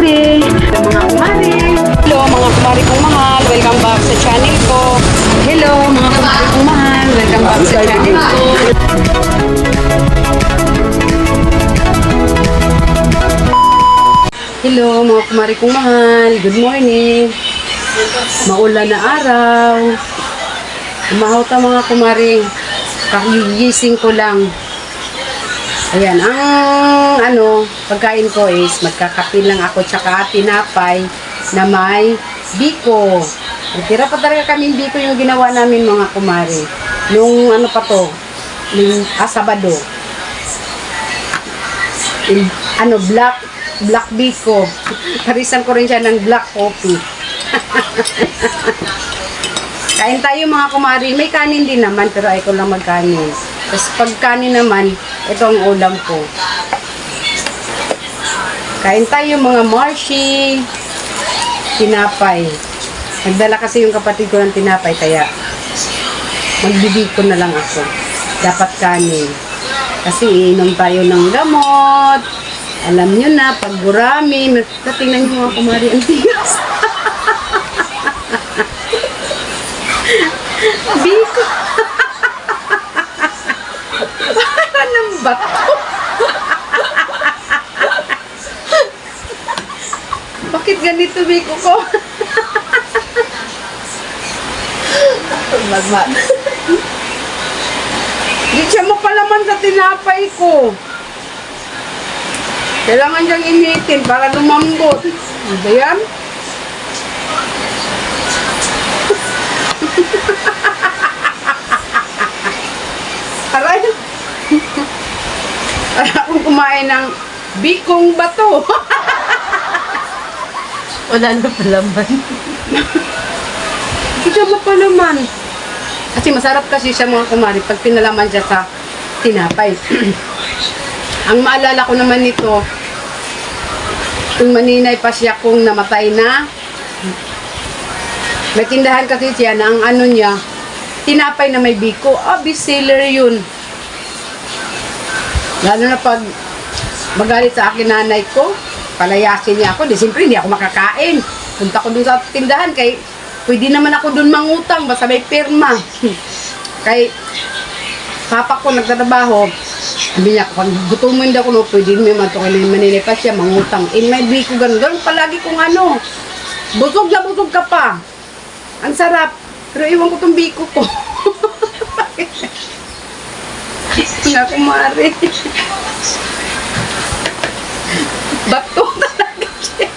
Hello mga kumari. Hello mga kumari kong mahal. Welcome back sa channel ko. Hello mga kumari kong mahal. Welcome back sa channel ko. Hello mga kumari kong mahal. Good morning. Maulan na araw. Umahaw ta mga kumari. Kahigising ko lang. Ayan, ang ano, pagkain ko is magkakape lang ako tsaka tinapay na may biko. Tira pa talaga kami biko yung ginawa namin mga kumari. Nung ano pa to, nung asabado. In, ano, black, black biko. Karisan ko rin siya ng black coffee. Kain tayo mga kumari. May kanin din naman, pero ay ko lang magkanin. Tapos pag kanin naman, ito ang ulam ko. Kain tayo mga marshi. Tinapay. Nagdala kasi yung kapatid ko ng tinapay, kaya magbibig ko na lang ako. Dapat kanin. Kasi iinom tayo ng gamot. Alam nyo na, pag gurami, tingnan nyo mga kumari, ang tigas. Biko. Para ng bato. Bakit ganito, Biko ko? Magma. Di siya mapalaman sa tinapay ko. Kailangan siyang initin para lumambot. Ano ba yan? Aray! Para akong kumain ng bikong bato. Wala na palaman. Hindi siya mapalaman. Kasi masarap kasi siya mga kumari pag pinalaman siya sa tinapay. Ang maalala ko naman nito, kung maninay pa siya kung namatay na, may tindahan kasi siya na ang ano niya, tinapay na may biko. Ah, bestseller yun. Lalo na pag magalit sa akin nanay ko, palayasin niya ako, di siyempre hindi ako makakain. Punta ko dun sa tindahan kay pwede naman ako dun mangutang basta may pirma. kay papa ko nagtatrabaho, sabi niya, pag gutumin daw ko, no, pwede may matukin na manilipas siya, mangutang. In my biko, ganun, ganun palagi kong ano, busog na busog ka pa. Ang sarap. Pero iwan ko tong biko ko. Nga kumari. Bato talaga siya.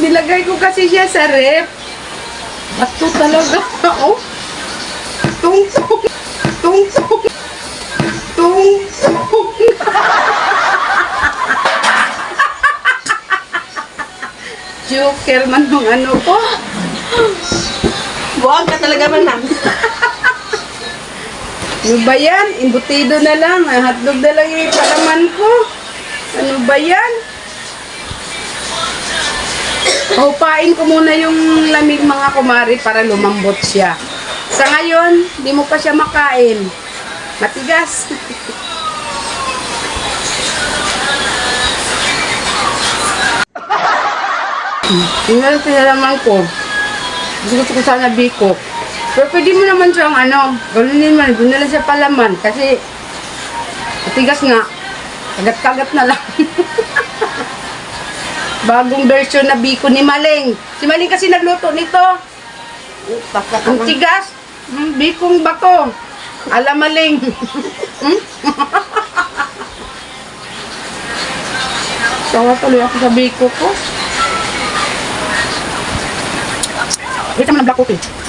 Nilagay ko kasi siya sa rep. Bato talaga. Oh. Tungtong. Tungtong. Tungtong. Joker man nung ano ko. Buwag ka talaga man lang. Ano ba yan? Imbutido na lang. Ah, Hotdog na lang yung palaman ko. Ano ba yan? Paupain ko muna yung lamig mga kumari para lumambot siya. Sa ngayon, di mo pa siya makain. Matigas. Yun na lang pinalaman ko. Gusto ko sana biko. Pero pwede mo naman siyang ano, ganun din man, doon na lang siya palaman. Kasi, matigas nga. Kagat-kagat na lang. Bagong version na biko ni Maling. Si Maling kasi nagluto nito. Ang tigas. Mm, bikong bato. Alam Maling. Hmm? Sawa tuloy ako sa biko ko. Wait naman ang black coffee.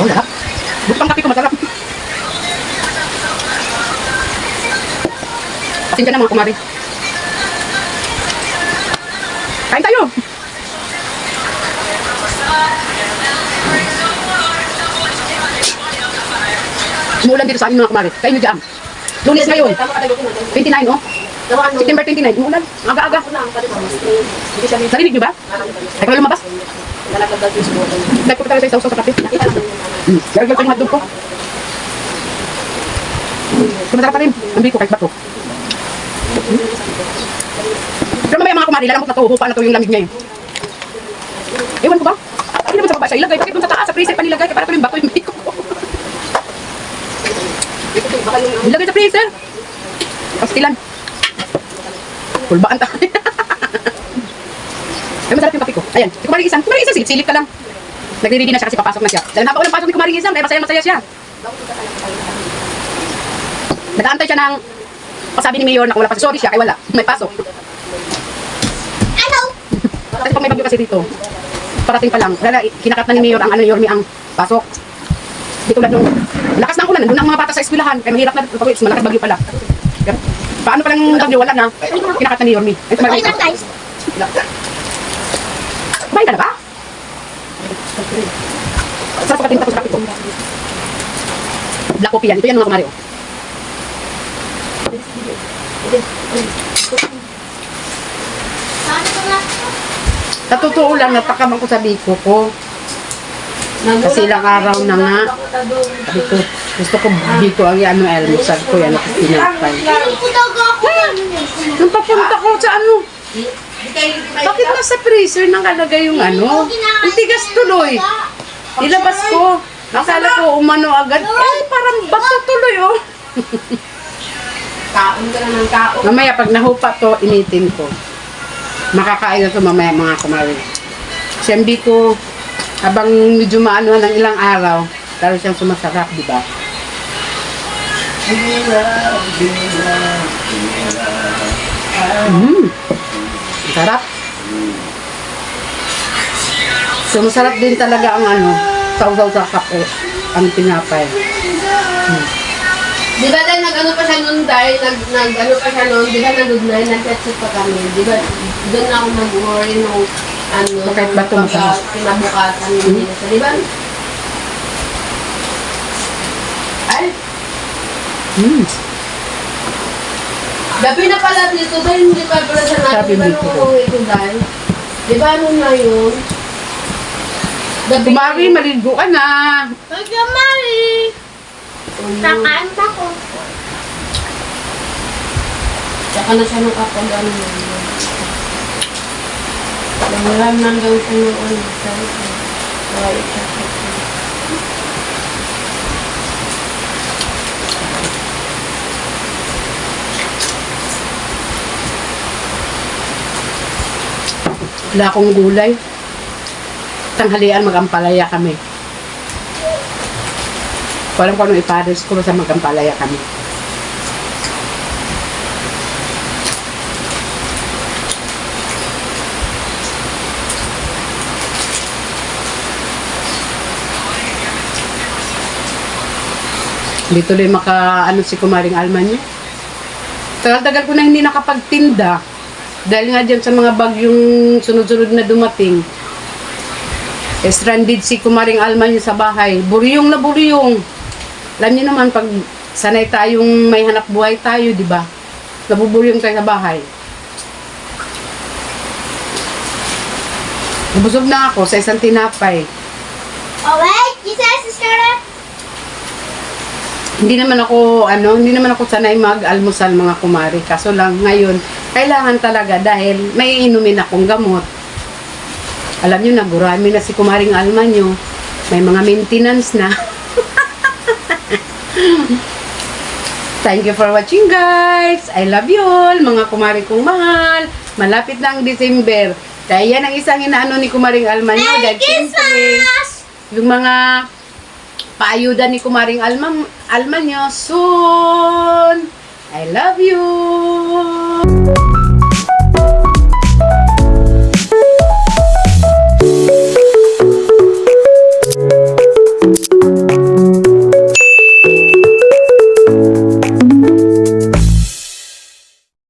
Oh, lahat. Bukang kape ko masarap. Asin ka na mga kumari. Kain tayo! Umuulan dito sa amin mga kumari. Kain nyo dyan. Lunes ngayon. 29, oh. September 29. Umuulan. Aga-aga. Narinig nyo ba? Ay, ko lumabas. Ko talaga sa isaw sa kape. Gargal ko yung hotdog ko. Sumasarap pa rin. Ang biko kahit bato. Pero mamaya mga kumari, lalambot na to, hupa na to yung lamig niya eh. Ewan ko ba? Hindi naman sa baba siya ilagay. Bakit dun sa taas, sa freezer pa nilagay? Para tuloy yung bato yung biko ko. Nilagay sa freezer. Pastilan. Pulbaan tayo. Ay, masarap yung kape ko. Ayan, si Kumaring Isang. Kumaring Isang, silip-silip ka lang. Nagre-ready na siya kasi papasok na siya. Dahil napaulang pasok ni Kumaring Isang, kaya masaya-masaya siya. Nag-aantay siya ng pasabi ni Mayor na wala pasok. Sorry siya, kaya wala. May pasok. Ano? Kasi pag may bagyo kasi dito, parating pa lang. Wala, kinakat na ni Mayor ang ano, Yormi ang pasok. Di tulad nung lakas ng ulan, nandun ang mga bata sa eskwelahan. Kaya mahirap na malakas bagyo pala. Kaya, paano palang bagyo, wala na. Kinakat na ni Yormi. Ay, tumagal lang guys. Kumain ka na ba? Sarap pagkatinta ko sa kape ko. Black coffee yan. Ito yan mga ko na? Sa totoo lang, natakam ako sa biko ko. Kasi ilang araw na nga. Ko, gusto ko biko ang ano, almusal ko yan. Ako pinapay. Nung papunta ko sa ano, bakit nasa freezer nakalagay yung ano? Ang tigas tuloy. Ilabas ko. Nakala ko umano agad. Ay, parang bato tuloy oh. Kaon ka na ng kaon. Mamaya pag nahupa to, initin ko. Makakain na to mamaya mga kumari. Siyembi ko, habang medyo maano ng ilang araw, lalo siyang sumasarap, di ba? Mm. Sarap. So, masarap din talaga ang ano, sausaw sa kape, ang tinapay. Di ba dahil nag-ano pa siya noon dahil nag, nag ano pa siya noon, di ba nag-good night, nag-chat pa kami. Di ba doon ako nag-worry nung ano, Bakit ba ito pagka masarap? kinabukasan hindi na siya. Di ba? Ay, Mm. gabi na pala dito dahil hindi pa pala siya natin. Sabi Di ba dito. nung umuwi ko dahil? Di ba ano na yun? Gabi Kumari, maligo ka na. Kuya Mari. Kakaan pa ko. Tsaka na siya nakapag ano yun. Nawalan man daw siya ng ano. Sabi ko. Wala akong gulay. Tanghalian magampalaya kami. Walang ko anong ipares ko sa magampalaya kami. Hindi tuloy maka ano si Kumaring Alman niya. Tagal-tagal ko na hindi nakapagtinda. Dahil nga dyan sa mga bagyong sunod-sunod na dumating. Eh, stranded si Kumaring Alma sa bahay. Buryong na buryong. Alam niyo naman, pag sanay tayong may hanap buhay tayo, di ba? Nabuburyong tayo sa bahay. Nabusog na ako sa isang tinapay. Wait, you sister na? Hindi naman ako, ano, hindi naman ako sanay mag-almusal mga kumari. Kaso lang, ngayon, kailangan talaga dahil may inumin akong gamot. Alam nyo na, gurami na si kumaring alma nyo. May mga maintenance na. Thank you for watching guys. I love you all, mga kumari kong mahal. Malapit na ang December. Kaya yan ang isang inaano ni kumaring alma nyo. Merry Christmas! yung mga paayuda ni Kumaring Alma, Alma nyo soon. I love you.